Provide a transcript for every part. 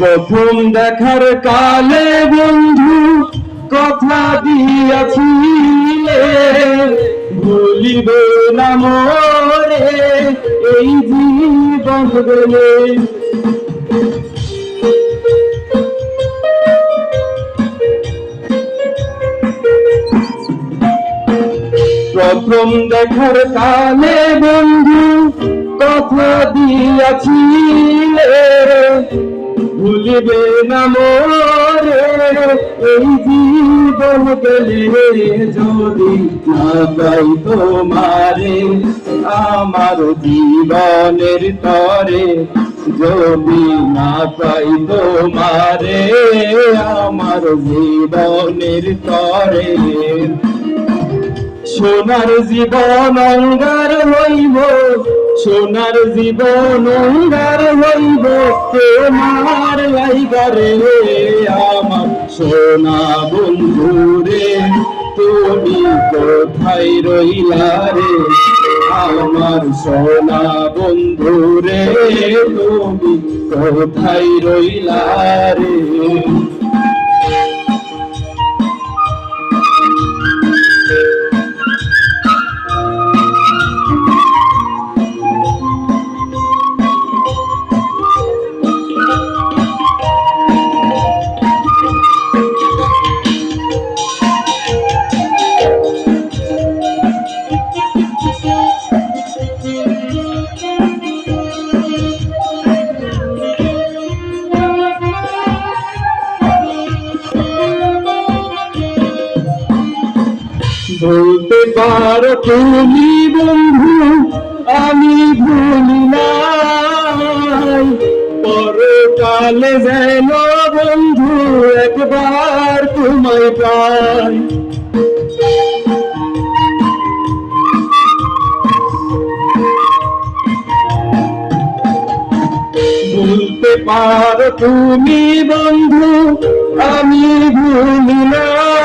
প্রথম দেখার কালে বন্ধু, কথা দিয়াছিলে ভুলিব না মোরে, এই জীবন গেলে প্রথম দেখার কালে বন্ধু, কথা দিয়াছিলে ভুলিবে না মোরে, এই জীবন গেলে যদি না পাই তোমারে, আমার জীবনের তরে যদি না পাই তোমারে, আমার জীবনের তরে। সোনার জীবন অঙ্গার হইব, সোনার জীবন অঙ্গার হইব। তোমার লাইগারে আমার সোনা বন্ধু রে, তুমি কোথায় রইলা রে? আমার সোনা বন্ধু রে, তুমি কোথায় রইলা রে? বলতে পারো তুমি বন্ধু, আমি ভুলি নাই। পরকালে যেন বন্ধু একবার তোমায় পাই। বলতে তুমি বন্ধু, আমি ভুলি নাই।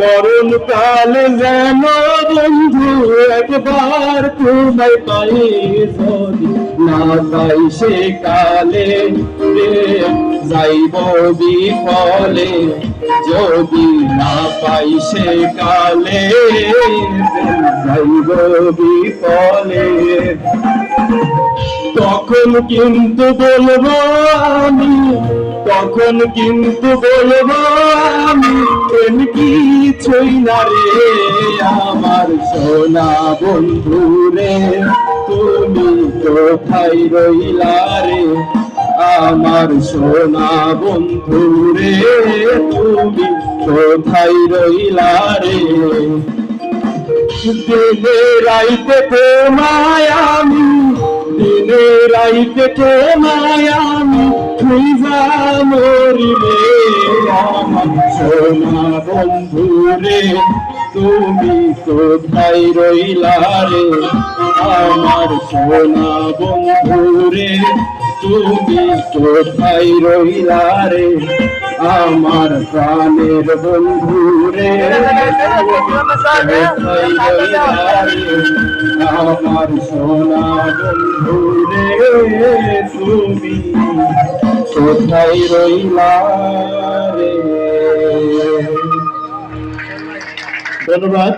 মরণ কালে যেন বন্ধু একবার তোমায় পাই না পাই সে কালে যাইব বিফলে। যদি না পাই সে কালে যাইব বিফলে। তখন কিন্তু বলব আমি তখন কিন্তু বলব, আমি প্রেম কিছুই না রে, আমার সোনা বন্ধু রে, তুমি কোথায় রইলা রে? আমার সোনা বন্ধু রে, তুমি কোথায় রইলা রে? দিনে রাইতে আমি, দিনে রাইতে তোমায় আমার সোনা বন্ধু রে তুমি কোথায় রইলা রে? আমার সোনা বন্ধু রে তুমি কোথায় রইলা রে? আমার প্রাণের বন্ধু রে? আমার সোনা বন্ধু রে তুমি কোথায় রইলা ধন্যবাদ।